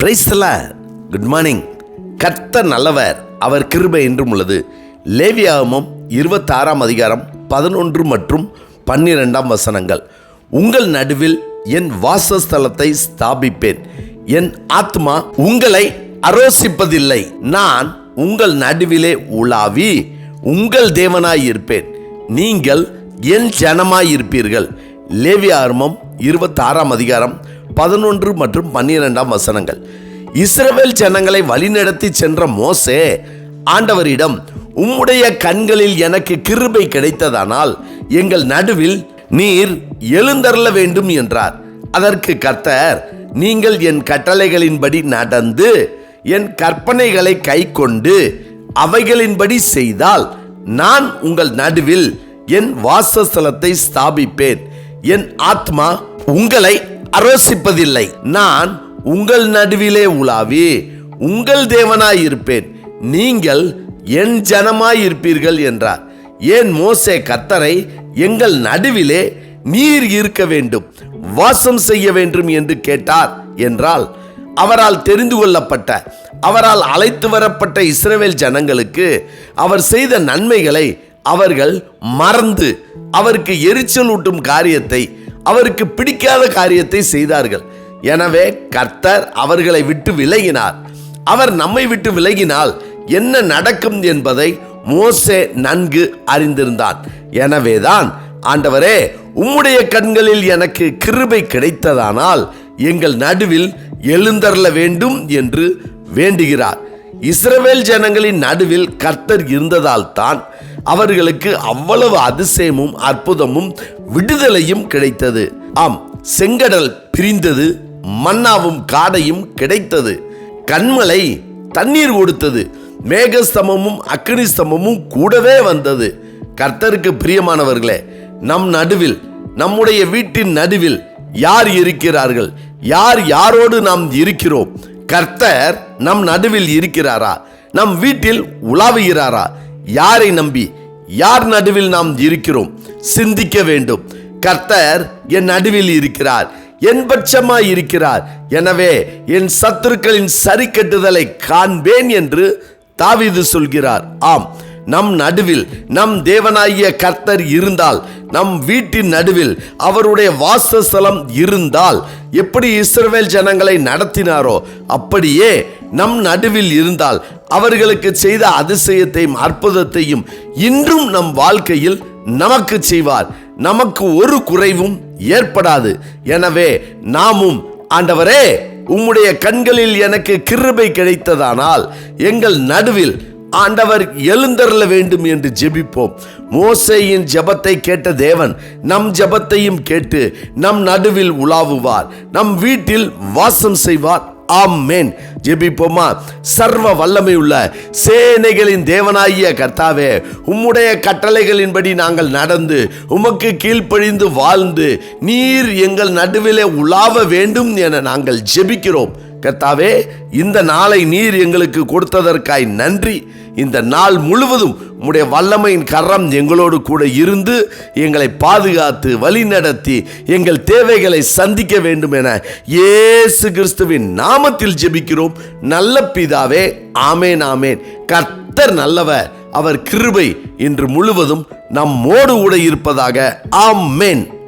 பிரைஸ்ல good morning கர்த்தர் நல்லவர். அவர் கிருபை என்றும் உள்ளது. லேவியாகமம் இருபத்தாறாம் அதிகாரம் பதினொன்று மற்றும் பன்னிரெண்டாம் வசனங்கள். உங்கள் நடுவில் என் வாசஸ்தலத்தை ஸ்தாபிப்பேன். என் ஆத்மா உங்களை அரோசிப்பதில்லை. நான் உங்கள் நடுவிலே உலாவி உங்கள் தேவனாயிருப்பேன் நீங்கள் என் ஜனமாயிருப்பீர்கள் லேவியார்மம் இருபத்தாறாம் அதிகாரம் பதினொன்று மற்றும் பன்னிரெண்டாம் வசனங்கள். இஸ்ரவேல் ஜனங்களை வழிநடத்தி சென்ற மோசே ஆண்டவரிடம் உம்முடைய கண்களில் எனக்கு கிருபை கிடைத்ததானால் எங்கள் நடுவில் நீர் எழுந்தருள வேண்டும் என்றார். அதற்கு கர்த்தர் நீங்கள் என் கட்டளைகளின்படி நடந்து என் கற்பனைகளை கைக்கொண்டு அவைகளின்படி செய்தால் நான் உங்கள் நடுவில் என் வாசஸ்தலத்தை ஸ்தாபிப்பேன். என் ஆத்மா உங்களை அரோசிப்பதில்லை. நான் உங்கள் நடுவிலே உலாவி உங்கள் தேவனாயிருப்பேன் நீங்கள் என் ஜனமாயிருப்பீர்கள் என்றார். ஏன் மோசே கத்தரை எங்கள் நடுவிலே நீர் இருக்க வேண்டும் வாசம் செய்ய வேண்டும் என்று கேட்டார் என்றால் அவரால் தெரிந்து கொள்ளப்பட்ட அவரால் அழைத்து வரப்பட்ட இஸ்ரேவேல் ஜனங்களுக்கு அவர் செய்த நன்மைகளை அவர்கள் மறந்து அவருக்கு எரிச்சலூட்டும் காரியத்தை அவருக்கு பிடிக்காத காரியத்தை செய்தார்கள். எனவே கர்த்தர் அவர்களை விட்டு விலகினார். அவர் நம்மை விட்டு விலகினால் என்ன நடக்கும் என்பதை மோசே நன்கு அறிந்திருந்தான். எனவேதான் ஆண்டவரே உம்முடைய கண்களில் எனக்கு கிருபை கிடைத்ததானால் எங்கள் நடுவில் எழுந்தருள வேண்டும் என்று வேண்டுகிறார். இஸ்ரவேல் ஜனங்களின் நடுவில் கர்த்தர் இருந்ததால் தான் அவர்களுக்கு அவ்வளவு அதிசயமும் அற்புதமும் விடுதலையும் கிடைத்தது. ஆம் செங்கடல் பிரிந்தது மன்னாவும் காடையும் கிடைத்தது. கண்மலை தண்ணீர் கொடுத்தது மேகஸ்தமமும் அக்னிஸ்தமமும் கூடவே வந்தது. கர்த்தருக்கு பிரியமானவர்களே நம் நடுவில் நம்முடைய வீட்டின் நடுவில் யார் இருக்கிறார்கள்? யார் யாரோடு நாம் இருக்கிறோம்? கர்த்தர் நம் நடுவில் இருக்கிறாரா? நம் வீட்டில் உலாவுகிறாரா? யாரை நம்பி? யார் நடுவில் நாம் இருக்கிறோம்? சிந்திக்க வேண்டும். கர்த்தர் என் நடுவில் இருக்கிறார். என் பட்சமாய் இருக்கிறார். எனவே என் சத்துருக்களின் சரி கட்டுதலை காண்பேன் என்று தாவிது சொல்கிறார். ஆம் நம் நடுவில் நம் தேவனாகிய கர்த்தர் இருந்தால் நம் வீட்டின் நடுவில் அவருடைய வாசஸ்தலம் இருந்தால் எப்படி இஸ்ரவேல் ஜனங்களை நடத்தினாரோ அப்படியே நம் நடுவில் இருந்தால் அவர்களுக்கு செய்த அதிசயத்தையும் அற்புதத்தையும் இன்றும் நம் வாழ்க்கையில் நமக்கு செய்வார். நமக்கு ஒரு குறைவும் ஏற்படாது. எனவே நாமும் ஆண்டவரே உம்முடைய கண்களில் எனக்கு கிருபை கிடைத்ததானால் எங்கள் நடுவில் ஆண்டவர் எழுந்தருள வேண்டும் என்று ஜெபிப்போம். மோசையின் ஜெபத்தை கேட்ட தேவன் நம் ஜெபத்தையும் கேட்டு நம் நடுவில் உலாவுவார் நம் வீட்டில் வாசம் செய்வார். ஆமேன். ஜெபிப்போமா? சர்வ வல்லமை உள்ள சேனைகளின் தேவனாகிய கர்த்தாவே உம்முடைய கட்டளைகளின்படி நாங்கள் நடந்து உமக்கு கீழ்ப்பழிந்து வாழ்ந்து நீர் எங்கள் நடுவிலே உலாவ வேண்டும் என நாங்கள் ஜெபிக்கிறோம். கர்த்தாவே இந்த நாளை நீர் எங்களுக்கு கொடுத்ததற்காய் நன்றி. இந்த நாள் முழுவதும் உம்முடைய வல்லமையின் கரம் எங்களோடு கூட இருந்து எங்களை பாதுகாத்து வழிநடத்தி எங்கள் தேவைகளை சந்திக்க வேண்டும் என இயேசு கிறிஸ்துவின் நாமத்தில் ஜெபிக்கிறோம். நல்ல பிதாவே ஆமேன் ஆமேன். கர்த்தர் நல்லவர் அவர் கிருபை இன்று முழுவதும் நம்மோடு கூட இருப்பதாக. ஆமேன்.